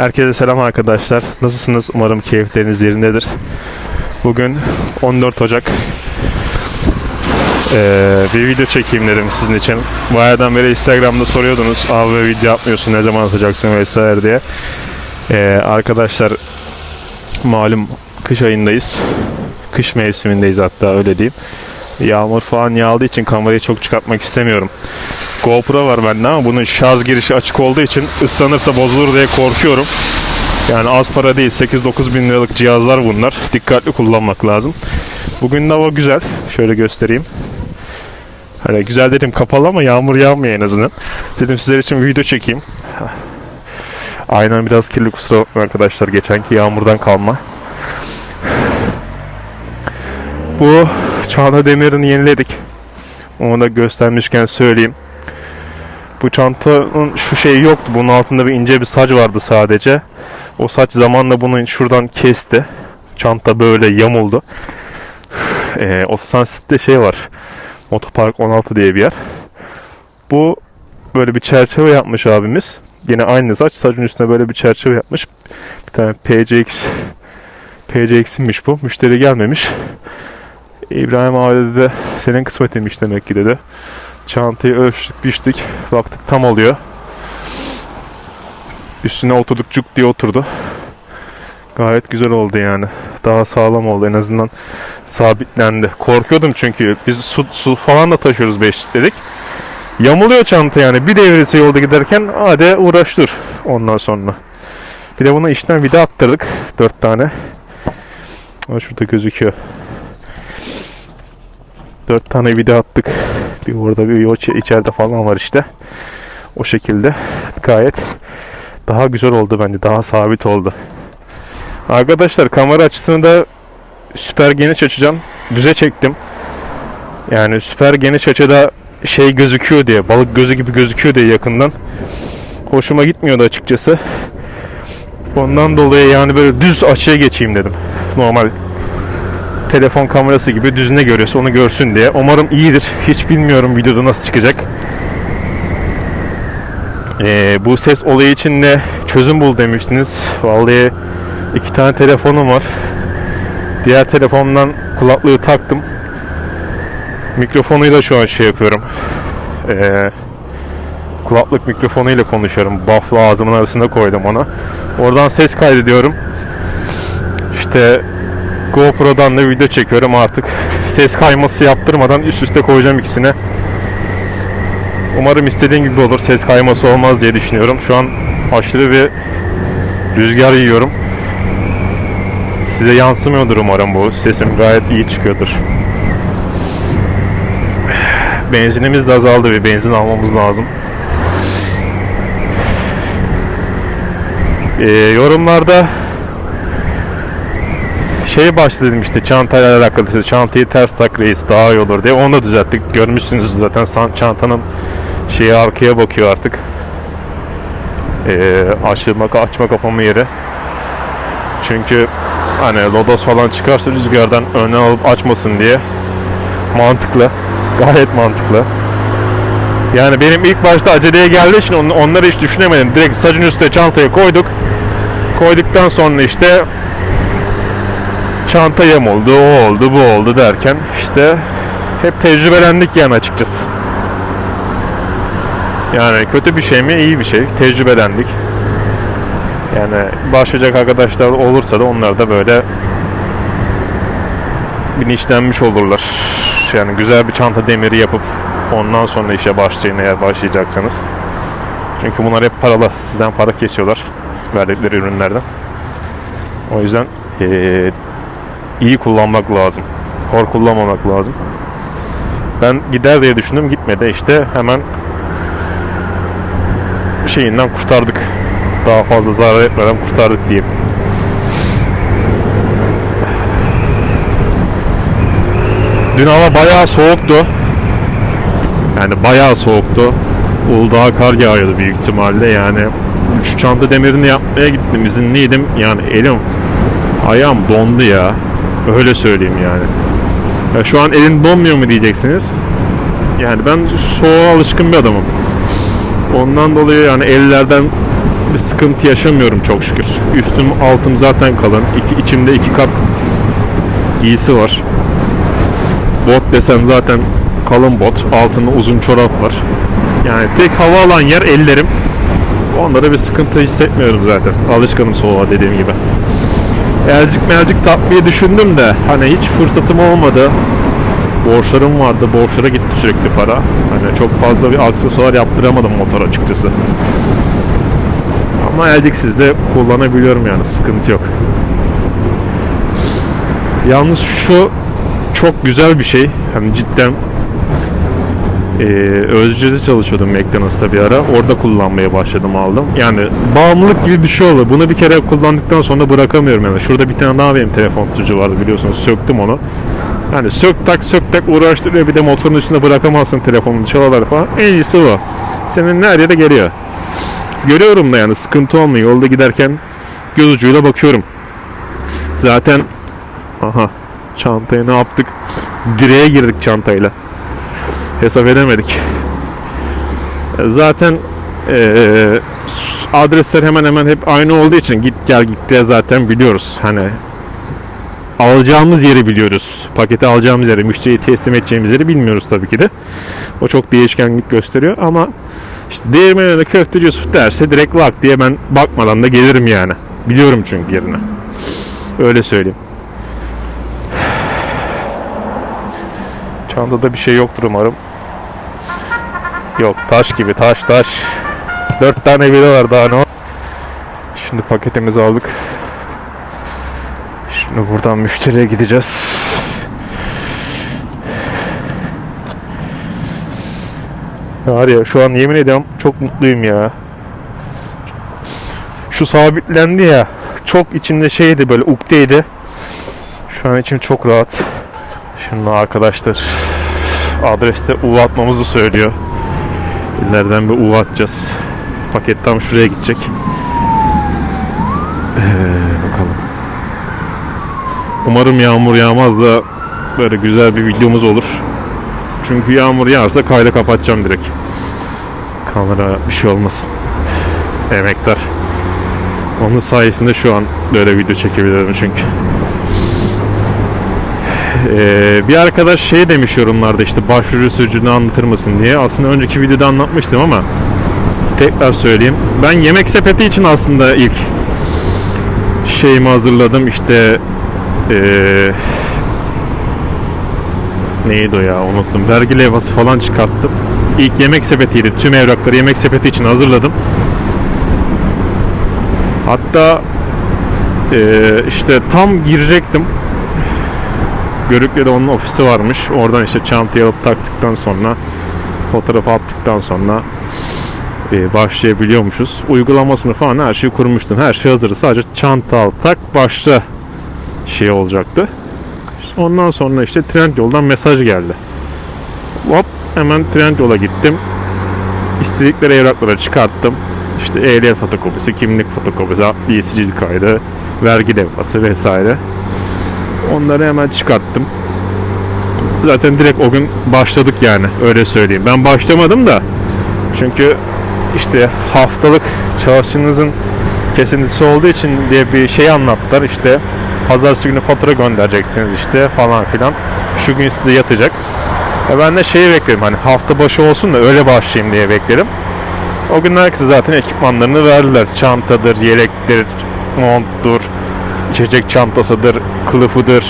Herkese selam arkadaşlar. Nasılsınız? Umarım keyifleriniz yerindedir. Bugün 14 Ocak. Ee, bir video çekeyim dedim sizin için. Bayağıdan beri Instagram'da soruyordunuz. Abi video yapmıyorsun ne zaman atacaksın vesaire diye. Ee, arkadaşlar malum kış ayındayız. Kış mevsimindeyiz hatta öyle diyeyim. Yağmur falan yağdığı için kamerayı çok çıkartmak istemiyorum. GoPro var bende ama bunun şarj girişi açık olduğu için ıslanırsa bozulur diye korkuyorum. Yani az para değil 8-9 bin liralık cihazlar bunlar. Dikkatli kullanmak lazım. Bugün de hava güzel. Şöyle göstereyim. Hani güzel dedim kapalı ama yağmur yağmıyor en azından. Dedim sizler için video çekeyim. Aynen biraz kirli kusura arkadaşlar. Geçenki yağmurdan kalma. Bu Çağla Demir'ini yeniledik. Onu da göstermişken söyleyeyim. Bu çantanın şu şeyi yoktu. Bunun altında bir ince bir saç vardı sadece. O saç zamanla bunu şuradan kesti. Çanta böyle yamuldu. Ee, Otosansit'te şey var. Motopark 16 diye bir yer. Bu böyle bir çerçeve yapmış abimiz. Yine aynı saç. Saçın üstüne böyle bir çerçeve yapmış. Bir tane PCX PCX'inmiş bu. Müşteri gelmemiş. İbrahim abi de senin kısmetinmiş demek ki dedi. Çantayı ölçtük, biçtik. Baktık tam oluyor. Üstüne oturduk cuk diye oturdu. Gayet güzel oldu yani. Daha sağlam oldu en azından sabitlendi. Korkuyordum çünkü biz su, su falan da taşıyoruz 5 litrelik. Yamuluyor çanta yani. Bir devresi yolda giderken hadi uğraş dur ondan sonra. Bir de buna içten vida attırdık. 4 tane. Ama şurada gözüküyor. 4 tane vida attık. Bir orada bir yol içeride falan var işte. O şekilde gayet daha güzel oldu bence. Daha sabit oldu. Arkadaşlar kamera açısını da süper geniş açacağım. Düze çektim. Yani süper geniş açıda şey gözüküyor diye, balık gözü gibi gözüküyor diye yakından. Hoşuma gitmiyordu açıkçası. Ondan dolayı yani böyle düz açıya geçeyim dedim. Normal telefon kamerası gibi düzüne görüyorsa onu görsün diye. Umarım iyidir. Hiç bilmiyorum videoda nasıl çıkacak. Ee, bu ses olayı için de çözüm bul demiştiniz. Vallahi iki tane telefonum var. Diğer telefondan kulaklığı taktım. Mikrofonuyla şu an şey yapıyorum. Ee, kulaklık mikrofonuyla konuşuyorum. Buff'la ağzımın arasında koydum ona. Oradan ses kaydediyorum. İşte GoPro'dan da video çekiyorum artık. Ses kayması yaptırmadan üst üste koyacağım ikisine. Umarım istediğim gibi olur. Ses kayması olmaz diye düşünüyorum. Şu an aşırı bir rüzgar yiyorum. Size yansımıyordur umarım bu. Sesim gayet iyi çıkıyordur. Benzinimiz de azaldı. Bir benzin almamız lazım. Ee, yorumlarda şey başladım işte çantayla alakalı işte çantayı ters tak reis daha iyi olur diye. Onu da düzelttik. Görmüşsünüz zaten. Çantanın şeyi arkaya bakıyor artık. Ee, açılma açma kapama yeri. Çünkü hani lodos falan çıkarsa rüzgardan öne alıp açmasın diye mantıklı. Gayet mantıklı. Yani benim ilk başta aceleye geldiği için on- onları hiç düşünemedim. Direkt sacın üstüne çantayı koyduk. Koyduktan sonra işte çanta yem oldu, o oldu, bu oldu derken işte hep tecrübelendik yani açıkçası. Yani kötü bir şey mi, iyi bir şey. Tecrübelendik. Yani başlayacak arkadaşlar olursa da onlar da böyle bilinçlenmiş olurlar. Yani güzel bir çanta demiri yapıp ondan sonra işe başlayın eğer başlayacaksanız. Çünkü bunlar hep paralı. Sizden para kesiyorlar verdikleri ürünlerden. O yüzden eee iyi kullanmak lazım. Hor kullanmamak lazım. Ben gider diye düşündüm gitmedi işte hemen şeyinden kurtardık. Daha fazla zarar etmeden kurtardık diyeyim. Dün hava bayağı soğuktu. Yani bayağı soğuktu. Uludağ'a kar yağıyordu büyük ihtimalle yani. Şu çanta demirini yapmaya gittim izinliydim. Yani elim ayağım dondu ya. Öyle söyleyeyim yani. Ya şu an elin donmuyor mu diyeceksiniz. Yani ben soğuğa alışkın bir adamım. Ondan dolayı yani ellerden bir sıkıntı yaşamıyorum çok şükür. Üstüm altım zaten kalın. İki, içimde iki kat giysi var. Bot desen zaten kalın bot. Altında uzun çorap var. Yani tek hava alan yer ellerim. Onlara bir sıkıntı hissetmiyorum zaten. Alışkanım soğuğa dediğim gibi. Elcik melcik tatmayı düşündüm de hani hiç fırsatım olmadı. Borçlarım vardı. Borçlara gitti sürekli para. Hani çok fazla bir aksesuar yaptıramadım motor açıkçası. Ama elciksiz de kullanabiliyorum yani sıkıntı yok. Yalnız şu çok güzel bir şey. Hani cidden ee, Özce'de çalışıyordum McDonald's'ta bir ara. Orada kullanmaya başladım aldım. Yani bağımlılık gibi bir şey oldu. Bunu bir kere kullandıktan sonra bırakamıyorum yani. Şurada bir tane daha benim telefon tutucu vardı biliyorsunuz. Söktüm onu. Yani sök tak sök tak uğraştırıyor. Bir de motorun üstünde bırakamazsın telefonunu çalarlar falan. En iyisi o. Senin her yere geliyor. Görüyorum da yani sıkıntı olmuyor. Yolda giderken göz ucuyla bakıyorum. Zaten aha çantaya ne yaptık? Direğe girdik çantayla hesap edemedik. Zaten eee, adresler hemen hemen hep aynı olduğu için git gel git zaten biliyoruz. Hani alacağımız yeri biliyoruz. Paketi alacağımız yeri, müşteriye teslim edeceğimiz yeri bilmiyoruz tabii ki de. O çok değişkenlik gösteriyor ama işte değirmenine köfteci Yusuf derse direkt lak diye ben bakmadan da gelirim yani. Biliyorum çünkü yerine. Öyle söyleyeyim. Çantada bir şey yoktur umarım. Yok taş gibi taş taş. Dört tane biri var daha ne? Şimdi paketimizi aldık. Şimdi buradan müşteriye gideceğiz. Var ya şu an yemin ediyorum çok mutluyum ya. Şu sabitlendi ya. Çok içimde şeydi böyle ukteydi. Şu an içim çok rahat. Şimdi arkadaşlar adreste U söylüyor. İleriden bir U atacağız. Paket tam şuraya gidecek. Ee, bakalım. Umarım yağmur yağmaz da böyle güzel bir videomuz olur. Çünkü yağmur yağarsa kaydı kapatacağım direkt. Kamera bir şey olmasın. Emektar. Onun sayesinde şu an böyle video çekebilirim çünkü. Ee, bir arkadaş şey demiş yorumlarda işte başvuru sürecini anlatır mısın diye. Aslında önceki videoda anlatmıştım ama tekrar söyleyeyim. Ben yemek sepeti için aslında ilk şeyimi hazırladım. İşte ee, neydi o ya unuttum. Vergi levhası falan çıkarttım. İlk yemek sepetiydi. Tüm evrakları yemek sepeti için hazırladım. Hatta ee, işte tam girecektim. Görükle'de onun ofisi varmış. Oradan işte çantayı alıp taktıktan sonra fotoğrafı attıktan sonra e, başlayabiliyormuşuz. Uygulamasını falan her şeyi kurmuştum. Her şey hazır. Sadece çanta al tak başla şey olacaktı. Ondan sonra işte Trendyol'dan mesaj geldi. Hop hemen Trendyol'a gittim. İstedikleri evrakları çıkarttım. İşte ehliyet fotokopisi, kimlik fotokopisi, adli sicil kaydı, vergi levhası vesaire. Onları hemen çıkarttım. Zaten direkt o gün başladık yani öyle söyleyeyim. Ben başlamadım da çünkü işte haftalık çalışınızın kesintisi olduğu için diye bir şey anlattılar. İşte pazartesi günü fatura göndereceksiniz işte falan filan. Şu gün size yatacak. E ben de şeyi bekledim hani hafta başı olsun da öyle başlayayım diye bekledim. O gün herkese zaten ekipmanlarını verdiler. Çantadır, yelektir, monttur, içecek çantasıdır, kılıfıdır.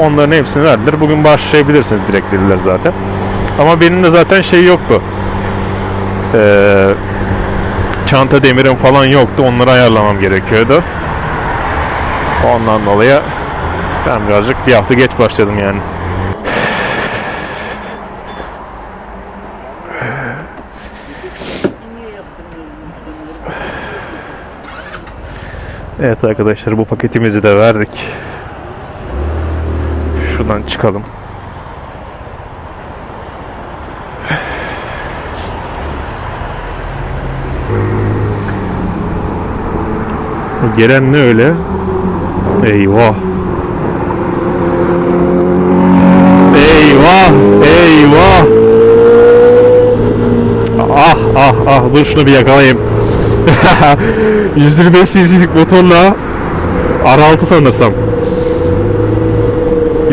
Onların hepsini verdiler. Bugün başlayabilirsiniz direkt dediler zaten. Ama benim de zaten şey yoktu. Ee, çanta demirim falan yoktu. Onları ayarlamam gerekiyordu. Ondan dolayı ben birazcık bir hafta geç başladım yani. Evet arkadaşlar bu paketimizi de verdik. Şuradan çıkalım. Gelen ne öyle? Eyvah. Eyvah, eyvah. Ah ah ah dur şunu bir yakalayayım. 125 cc'lik motorla R6 sanırsam.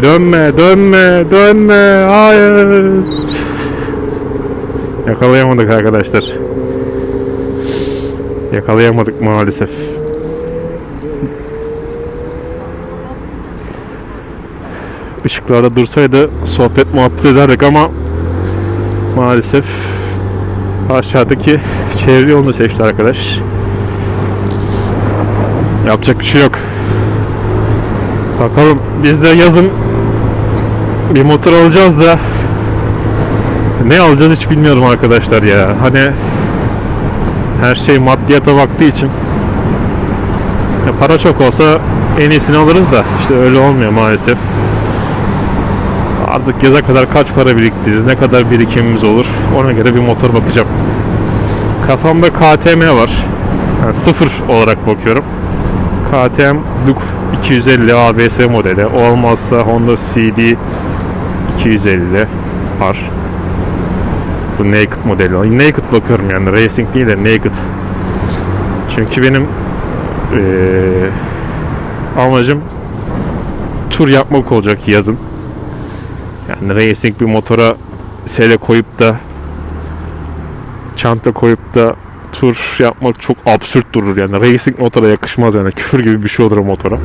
Dönme, dönme, dönme. Hayır. Yakalayamadık arkadaşlar. Yakalayamadık maalesef. Işıklarda dursaydı sohbet muhabbet ederdik ama maalesef aşağıdaki çevre yolunu seçti arkadaş. Yapacak bir şey yok. Bakalım biz de yazın bir motor alacağız da ne alacağız hiç bilmiyorum arkadaşlar ya. Hani her şey maddiyata baktığı için ya para çok olsa en iyisini alırız da işte öyle olmuyor maalesef. Artık yaza kadar kaç para biriktiririz, ne kadar birikimimiz olur ona göre bir motor bakacağım. Kafamda KTM var. Yani sıfır olarak bakıyorum. KTM Duke 250 ABS modeli. Olmazsa Honda CD 250 var. Bu Naked modeli. Naked bakıyorum yani. Racing değil de Naked. Çünkü benim eee, amacım tur yapmak olacak yazın. Yani racing bir motora sele koyup da çanta koyup da tur yapmak çok absürt durur yani. Racing motora yakışmaz yani. Küfür gibi bir şey olur o motora.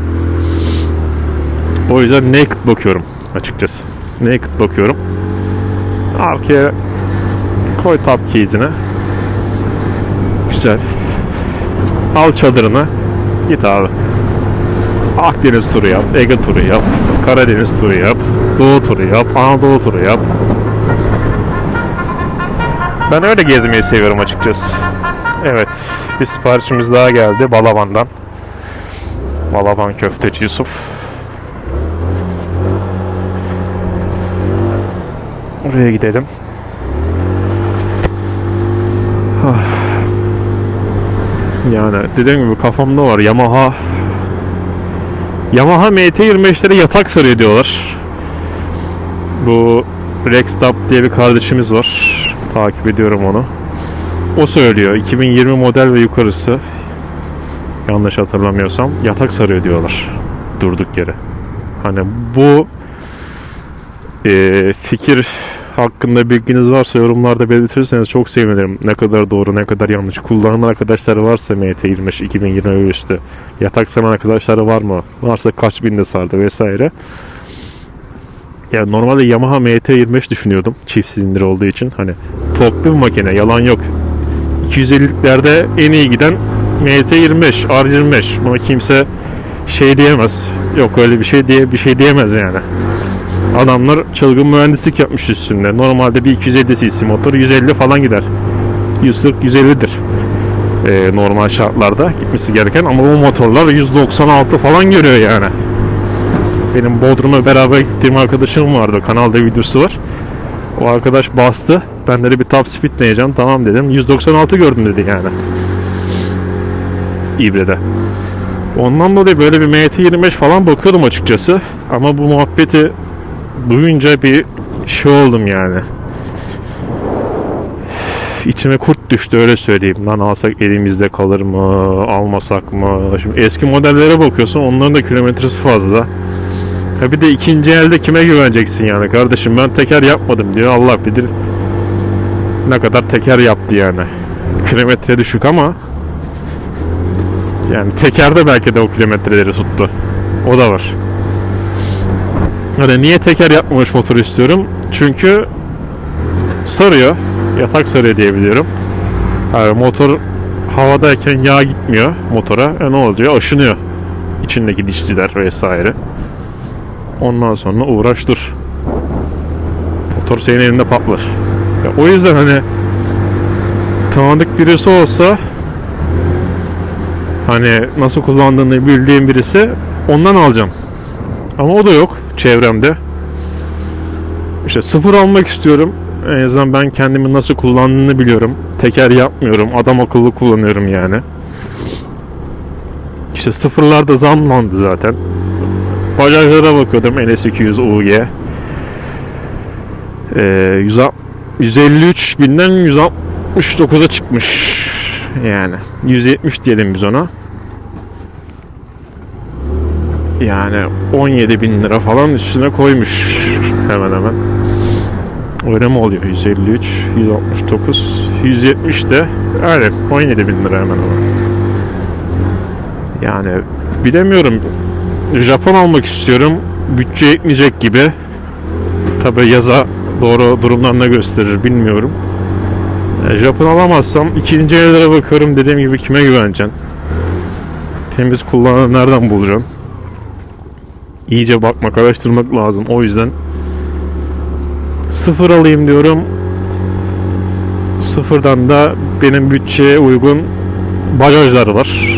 O yüzden naked bakıyorum açıkçası. Naked bakıyorum. Arkaya koy top keys'ini. Güzel. Al çadırını. Git abi. Akdeniz turu yap, Ege turu yap, Karadeniz turu yap, Doğu turu yap, Anadolu turu yap. Ben öyle gezmeyi seviyorum açıkçası. Evet, bir siparişimiz daha geldi Balaban'dan. Balaban köfteci Yusuf. Oraya gidelim. Ah. Yani dediğim gibi kafamda var Yamaha Yamaha MT-25'lere yatak sarıyor diyorlar. Bu Rextop diye bir kardeşimiz var. Takip ediyorum onu. O söylüyor. 2020 model ve yukarısı. Yanlış hatırlamıyorsam yatak sarıyor diyorlar. Durduk yere. Hani bu e, fikir hakkında bilginiz varsa yorumlarda belirtirseniz çok sevinirim. Ne kadar doğru ne kadar yanlış. Kullanan arkadaşlar varsa MT-25 2020 ve üstü. Yatak saran arkadaşları var mı? Varsa kaç binde sardı vesaire. Ya normalde Yamaha MT-25 düşünüyordum. Çift silindir olduğu için. Hani torklu bir makine yalan yok. 250'liklerde en iyi giden MT-25, R25. Buna kimse şey diyemez. Yok öyle bir şey diye bir şey diyemez yani. Adamlar çılgın mühendislik yapmış üstünde. Normalde bir 250 cc motor 150 falan gider. 140 150'dir. Ee, normal şartlarda gitmesi gereken ama bu motorlar 196 falan görüyor yani. Benim Bodrum'a beraber gittiğim arkadaşım vardı. Kanalda videosu var. O arkadaş bastı. Ben de bir top speed deneyeceğim. Tamam dedim. 196 gördüm dedi yani. İbre'de. Ondan dolayı böyle bir MT-25 falan bakıyordum açıkçası. Ama bu muhabbeti duyunca bir şey oldum yani. İçime kurt düştü öyle söyleyeyim. Lan alsak elimizde kalır mı, almasak mı? Şimdi eski modellere bakıyorsun onların da kilometresi fazla. Ha bir de ikinci elde kime güveneceksin yani kardeşim ben teker yapmadım diyor Allah bilir ne kadar teker yaptı yani. Kilometre düşük ama yani tekerde belki de o kilometreleri tuttu. O da var. Hani niye teker yapmamış motor istiyorum? Çünkü sarıyor. Yatak sarıyor diyebiliyorum. Yani motor havadayken yağ gitmiyor motora. E ne oluyor? Aşınıyor. İçindeki dişliler vesaire. Ondan sonra uğraş dur. Motor senin elinde patlar. Ya o yüzden hani tanıdık birisi olsa hani nasıl kullandığını bildiğim birisi ondan alacağım. Ama o da yok çevremde. İşte sıfır almak istiyorum. En azından ben kendimi nasıl kullandığını biliyorum. Teker yapmıyorum. Adam akıllı kullanıyorum yani. İşte sıfırlarda zamlandı zaten. Bajajlara bakıyordum NS200 UG. Ee, 100 153 binden 169'a çıkmış. Yani 170 diyelim biz ona. Yani 17 bin lira falan üstüne koymuş hemen hemen. Öyle mi oluyor? 153, 169, 170 de aynen 17 bin lira hemen hemen. Yani bilemiyorum. Japon almak istiyorum. Bütçe yetmeyecek gibi. Tabi yaza doğru durumdan ne gösterir bilmiyorum. E, Japon alamazsam ikinci ellere bakıyorum dediğim gibi kime güveneceksin? Temiz kullanan nereden bulacaksın? İyice bakmak, araştırmak lazım. O yüzden sıfır alayım diyorum. Sıfırdan da benim bütçeye uygun bagajlar var.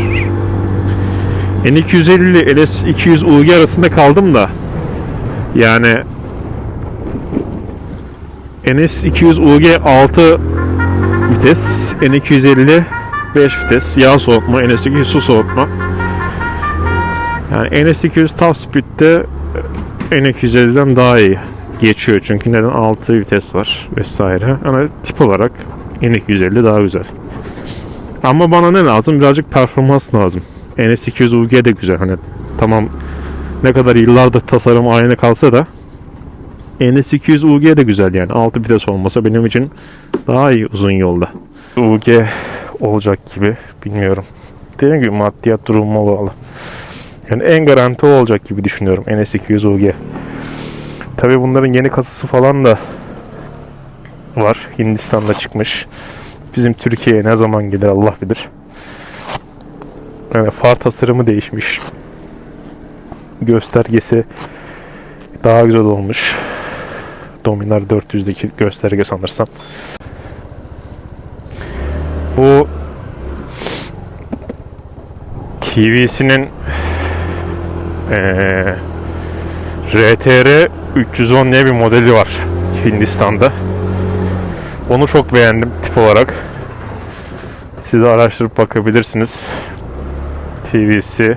N250 ile LS200 UG arasında kaldım da yani NS200 UG 6 vites, N250 5 vites, yağ soğutma, NS200 su soğutma. Yani NS200 top speed'de N250'den daha iyi geçiyor çünkü neden 6 vites var vesaire. Ama tip olarak N250 daha güzel. Ama bana ne lazım? Birazcık performans lazım. NS200 UG de güzel. Hani tamam ne kadar yıllardır tasarım aynı kalsa da NS200 UG de güzel yani. 6 vites olmasa benim için daha iyi uzun yolda. UG olacak gibi bilmiyorum. Dediğim gibi maddiyat durumuma bağlı. Yani en garanti olacak gibi düşünüyorum NS200 UG. Tabi bunların yeni kasası falan da var. Hindistan'da çıkmış. Bizim Türkiye'ye ne zaman gelir Allah bilir. Yani far tasarımı değişmiş. Göstergesi daha güzel olmuş. Dominar 400'deki gösterge sanırsam. Bu TV'sinin eee RTR 310 diye bir modeli var Hindistan'da. Onu çok beğendim tip olarak. Siz de araştırıp bakabilirsiniz. TV'si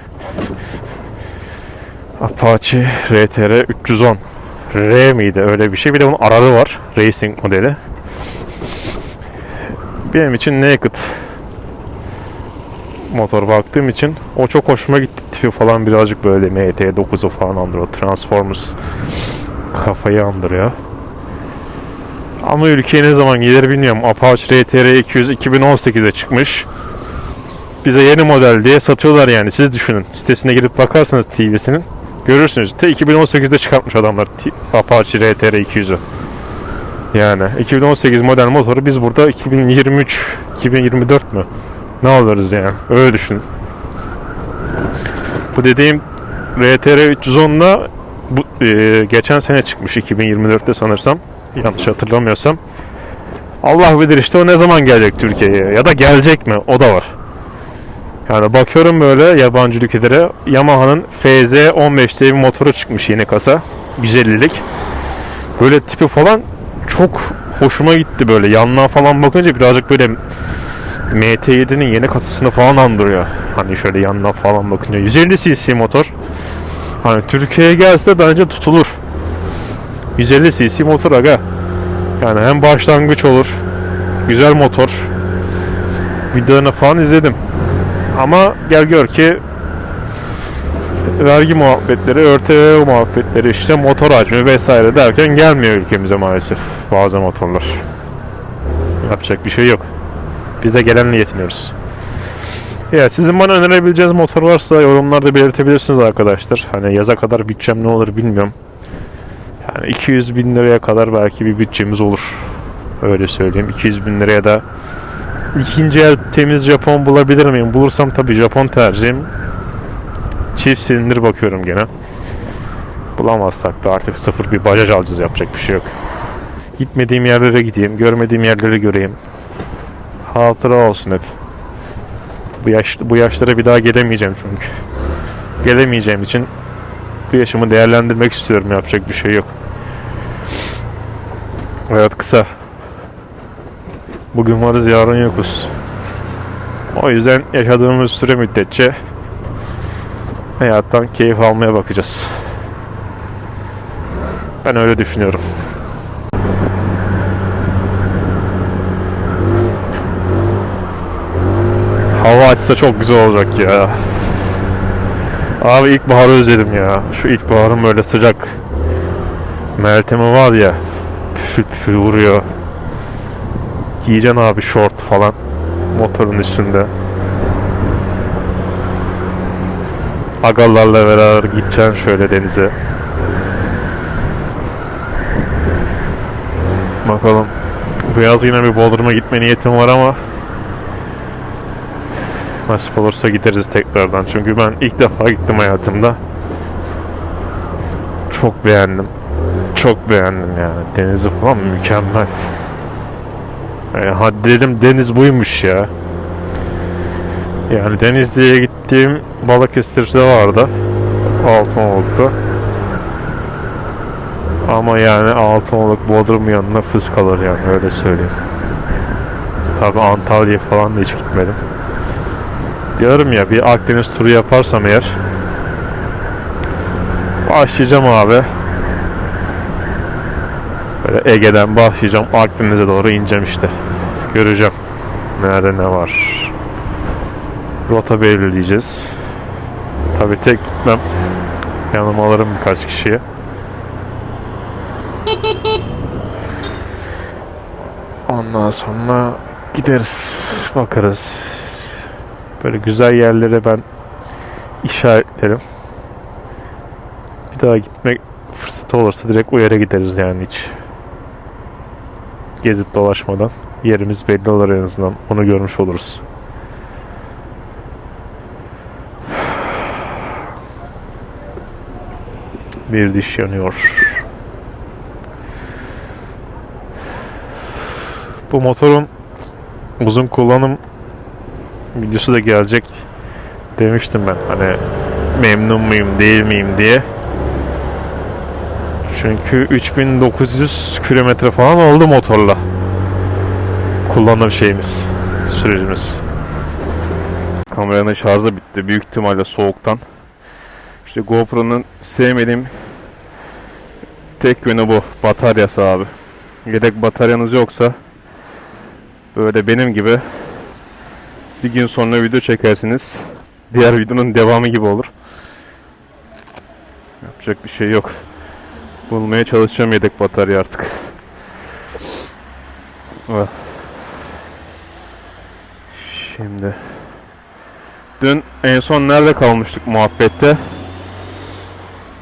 Apache RTR 310 R miydi öyle bir şey. Bir de bunun aralı var. Racing modeli. Benim için naked motor baktığım için o çok hoşuma gitti. Tipi falan birazcık böyle MT9'u falan andırıyor. Transformers kafayı andırıyor. Ama ülkeye ne zaman gelir bilmiyorum. Apache RTR 200 2018'de çıkmış. Bize yeni model diye satıyorlar yani. Siz düşünün. Sitesine girip bakarsanız TV'sinin görürsünüz. Te 2018'de çıkartmış adamlar Apache RTR 200'ü. Yani 2018 model motoru biz burada 2023 2024 mü? Ne alırız yani? Öyle düşün. Bu dediğim RTR 310'la bu e, geçen sene çıkmış 2024'te sanırsam. Yanlış hatırlamıyorsam. Allah bilir işte o ne zaman gelecek Türkiye'ye ya da gelecek mi? O da var. Yani bakıyorum böyle yabancı ülkelere Yamaha'nın FZ15 diye bir motoru çıkmış yeni kasa. 150'lik. Böyle tipi falan çok hoşuma gitti böyle. Yanına falan bakınca birazcık böyle MT7'nin yeni kasasını falan andırıyor. Hani şöyle yanına falan bakınca 150 cc motor. Hani Türkiye'ye gelse bence tutulur. 150 cc motor aga. Yani hem başlangıç olur. Güzel motor. Videolarını falan izledim. Ama gel gör ki vergi muhabbetleri, ÖTV muhabbetleri, işte motor hacmi vesaire derken gelmiyor ülkemize maalesef bazı motorlar. Yapacak bir şey yok. Bize gelenle yetiniyoruz. Ya sizin bana önerebileceğiniz motor varsa yorumlarda belirtebilirsiniz arkadaşlar. Hani yaza kadar bütçem ne olur bilmiyorum. Yani 200 bin liraya kadar belki bir bütçemiz olur. Öyle söyleyeyim. 200 bin liraya da ikinci el temiz Japon bulabilir miyim? Bulursam tabii Japon tercihim. Çift silindir bakıyorum gene. Bulamazsak da artık sıfır bir bajaj alacağız yapacak bir şey yok. Gitmediğim yerlere gideyim, görmediğim yerleri göreyim. Hatıra olsun hep. Bu yaş bu yaşlara bir daha gelemeyeceğim çünkü. Gelemeyeceğim için bu yaşımı değerlendirmek istiyorum yapacak bir şey yok. Hayat kısa. Bugün varız yarın yokuz. O yüzden yaşadığımız süre müddetçe hayattan keyif almaya bakacağız. Ben öyle düşünüyorum. Hava açsa çok güzel olacak ya. Abi ilkbaharı özledim ya. Şu ilkbaharın böyle sıcak Meltem'i var ya. Püfür püfür vuruyor. Giyeceksin abi şort falan. Motorun üstünde. Agalarla beraber gideceksin şöyle denize. Bakalım. Bu yaz yine bir Bodrum'a gitme niyetim var ama nasip olursa gideriz tekrardan. Çünkü ben ilk defa gittim hayatımda. Çok beğendim. Çok beğendim yani. Denizi falan mükemmel. Yani hadi dedim deniz buymuş ya. Yani Denizli'ye gittiğim Balıkesir'de vardı. Altınoluk'ta. Ama yani Altınoluk Bodrum yanına fıs yani öyle söyleyeyim. Tabi Antalya falan da hiç gitmedim. Diyorum ya bir Akdeniz turu yaparsam eğer başlayacağım abi. Böyle Ege'den başlayacağım Akdeniz'e doğru ineceğim işte. Göreceğim nerede ne var. Rota belirleyeceğiz. Tabi tek gitmem. Yanıma alırım birkaç kişiye. Ondan sonra gideriz, bakarız. Böyle güzel yerlere ben işaretlerim. Bir daha gitmek fırsatı olursa direkt o yere gideriz yani hiç. Gezip dolaşmadan yerimiz belli olur en azından. Onu görmüş oluruz. Bir diş yanıyor. Bu motorun uzun kullanım videosu da gelecek demiştim ben. Hani memnun muyum değil miyim diye. Çünkü 3900 kilometre falan oldu motorla. Kullanım şeyimiz, sürecimiz. Kameranın şarjı bitti. Büyük ihtimalle soğuktan. İşte GoPro'nun sevmediğim tek yönü bu. Bataryası abi. Yedek bataryanız yoksa böyle benim gibi bir gün sonra video çekersiniz. Diğer videonun devamı gibi olur. Yapacak bir şey yok. Bulmaya çalışacağım yedek batarya artık. Ah. Şimdi dün en son nerede kalmıştık muhabbette?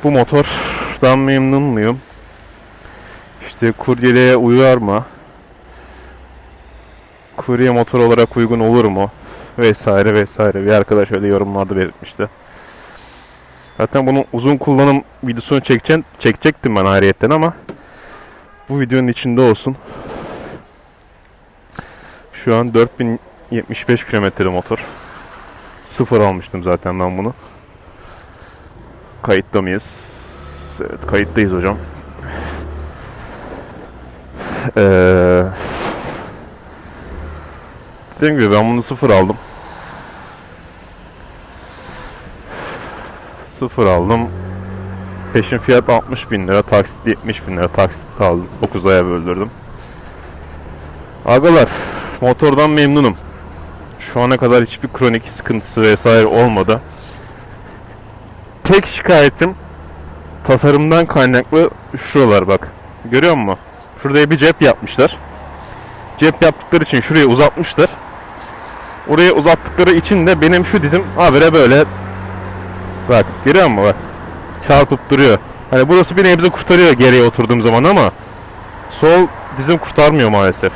Bu motordan memnun muyum? İşte kuryeliğe uyar mı? Kurye motor olarak uygun olur mu? Vesaire vesaire. Bir arkadaş öyle yorumlarda belirtmişti. Zaten bunun uzun kullanım videosunu çekeceğim, çekecektim ben ayrıyetten ama bu videonun içinde olsun. Şu an 4075 kilometre motor. Sıfır almıştım zaten ben bunu. Kayıtta mıyız? Evet kayıttayız hocam. Ee, dediğim gibi ben bunu sıfır aldım. Sıfır aldım. Peşin fiyat 60 bin lira, taksit 70 bin lira, taksit aldım. 9 aya böldürdüm. Agalar, motordan memnunum. Şu ana kadar hiçbir kronik sıkıntısı vesaire olmadı. Tek şikayetim tasarımdan kaynaklı şuralar bak. Görüyor musun? Şuraya bir cep yapmışlar. Cep yaptıkları için şurayı uzatmışlar. Oraya uzattıkları için de benim şu dizim habire böyle bak görüyor musun bak çarpıp duruyor. Hani burası bir nebze kurtarıyor geriye oturduğum zaman ama sol dizim kurtarmıyor maalesef.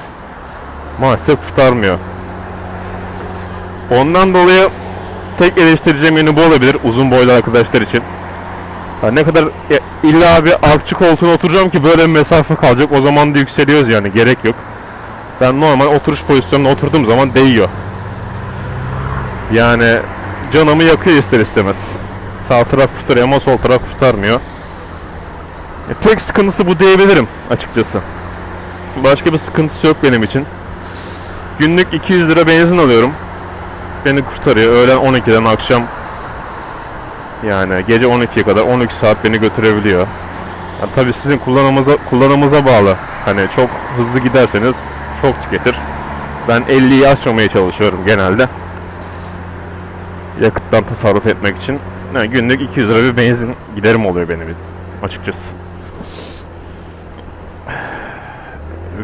Maalesef kurtarmıyor. Ondan dolayı tek eleştireceğim yönü bu olabilir uzun boylu arkadaşlar için. Ha ne kadar ya illa bir artçı koltuğuna oturacağım ki böyle mesafe kalacak o zaman da yükseliyoruz yani gerek yok. Ben normal oturuş pozisyonuna oturduğum zaman değiyor. Yani canımı yakıyor ister istemez. Sağ taraf kurtarıyor ama sol taraf kurtarmıyor. E, tek sıkıntısı bu diyebilirim açıkçası. Başka bir sıkıntısı yok benim için. Günlük 200 lira benzin alıyorum. Beni kurtarıyor. Öğlen 12'den akşam yani gece 12'ye kadar 12 saat beni götürebiliyor. Yani tabii sizin kullanımıza kullanımıza bağlı. Hani çok hızlı giderseniz çok tüketir. Ben 50'yi aşmamaya çalışıyorum genelde. yakıttan tasarruf etmek için. Yani günlük 200 lira bir benzin giderim oluyor benim açıkçası.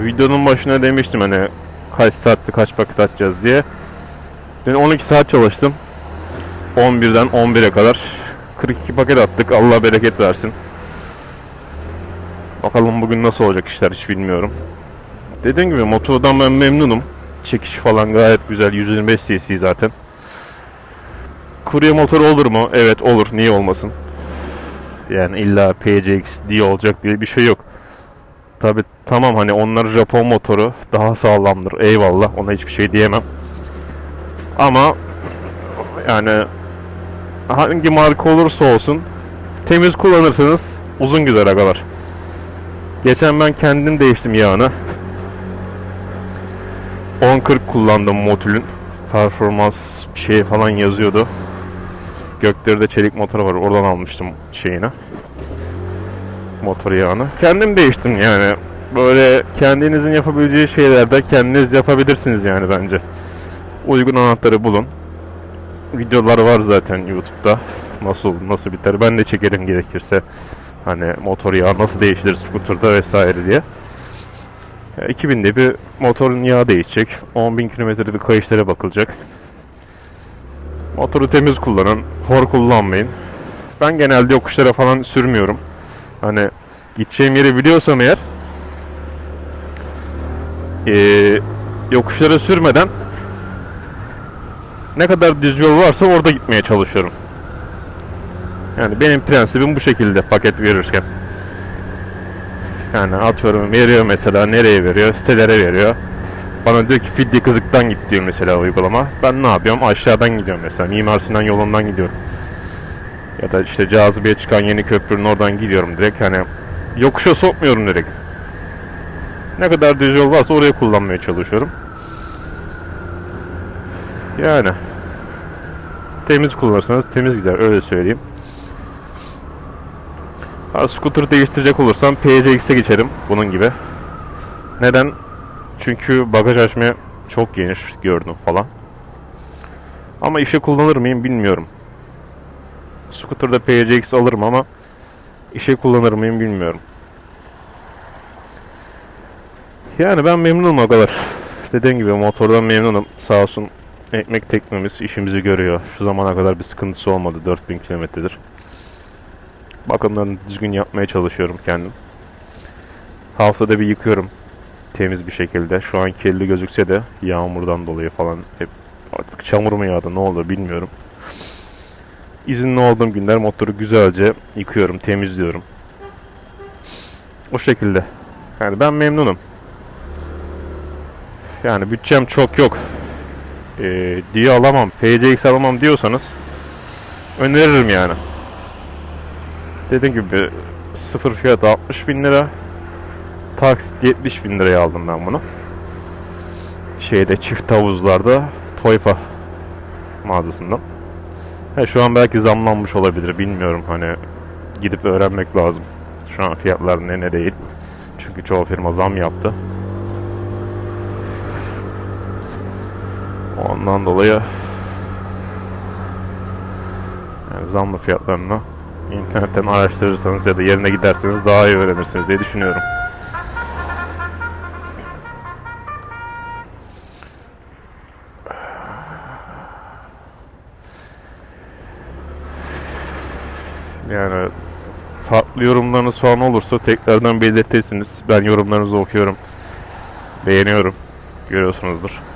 Videonun başına demiştim hani kaç saatte kaç paket atacağız diye. Dün 12 saat çalıştım. 11'den 11'e kadar 42 paket attık. Allah bereket versin. Bakalım bugün nasıl olacak işler hiç bilmiyorum. Dediğim gibi motordan ben memnunum. Çekiş falan gayet güzel. 125 cc zaten. Kurye motor olur mu? Evet olur. Niye olmasın? Yani illa PCX diye olacak diye bir şey yok. Tabi tamam hani onlar Japon motoru daha sağlamdır. Eyvallah. Ona hiçbir şey diyemem. Ama yani hangi marka olursa olsun temiz kullanırsanız uzun gider agalar. Geçen ben kendim değiştim yağını. 1040 kullandım Motul''ün. Performans bir şey falan yazıyordu. Göklerinde çelik motoru var. Oradan almıştım şeyini. Motor yağını. Kendim değiştim yani. Böyle kendinizin yapabileceği şeylerde kendiniz yapabilirsiniz yani bence. Uygun anahtarı bulun. Videolar var zaten YouTube'da. Nasıl nasıl biter. Ben de çekerim gerekirse. Hani motor yağı nasıl değiştirir skuterda vesaire diye. Ya 2000'de bir motorun yağı değişecek. 10.000 kilometrede bir kayışlara bakılacak. Motoru temiz kullanın. Hor kullanmayın. Ben genelde yokuşlara falan sürmüyorum. Hani gideceğim yeri biliyorsam eğer eee yokuşlara sürmeden ne kadar düz yol varsa orada gitmeye çalışıyorum. Yani benim prensibim bu şekilde paket verirken. Yani atıyorum veriyor mesela nereye veriyor? Sitelere veriyor. Bana diyor ki Fidye Kızık'tan git diyor mesela uygulama. Ben ne yapıyorum? Aşağıdan gidiyorum mesela. Mimar Sinan yolundan gidiyorum. Ya da işte Cazibe'ye çıkan yeni köprünün oradan gidiyorum direkt. Hani yokuşa sokmuyorum direkt. Ne kadar düz yol varsa oraya kullanmaya çalışıyorum. Yani temiz kullanırsanız temiz gider öyle söyleyeyim. Ha, scooter değiştirecek olursam PCX'e geçerim bunun gibi. Neden? Çünkü bagaj açmaya çok geniş gördüm falan. Ama işe kullanır mıyım bilmiyorum. Scooter'da PCX alırım ama işe kullanır mıyım bilmiyorum. Yani ben memnunum o kadar. Dediğim gibi motordan memnunum. Sağ olsun ekmek teknemiz işimizi görüyor. Şu zamana kadar bir sıkıntısı olmadı. 4000 kilometredir. Bakımlarını düzgün yapmaya çalışıyorum kendim. Haftada bir yıkıyorum temiz bir şekilde. Şu an kirli gözükse de yağmurdan dolayı falan hep artık çamur mu yağdı ne oldu bilmiyorum. İzinli olduğum günler motoru güzelce yıkıyorum, temizliyorum. O şekilde. Yani ben memnunum. Yani bütçem çok yok. Ee, diye alamam, PCX alamam diyorsanız öneririm yani. Dediğim gibi sıfır fiyatı 60 bin lira. Taksit 70 bin liraya aldım ben bunu. Şeyde çift havuzlarda Toyfa mağazasından. Ha, şu an belki zamlanmış olabilir bilmiyorum hani gidip öğrenmek lazım. Şu an fiyatlar ne ne değil. Çünkü çoğu firma zam yaptı. Ondan dolayı yani zamlı fiyatlarını internetten araştırırsanız ya da yerine giderseniz daha iyi öğrenirsiniz diye düşünüyorum. Yani farklı yorumlarınız falan olursa tekrardan belirtirsiniz. Ben yorumlarınızı okuyorum. Beğeniyorum. Görüyorsunuzdur.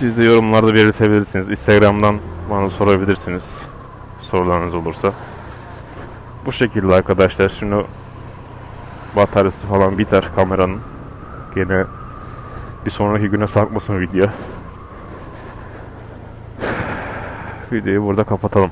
Siz de yorumlarda belirtebilirsiniz. Instagram'dan bana sorabilirsiniz. Sorularınız olursa. Bu şekilde arkadaşlar. Şimdi bataryası falan biter kameranın. Gene bir sonraki güne sarkmasın video. Videoyu burada kapatalım.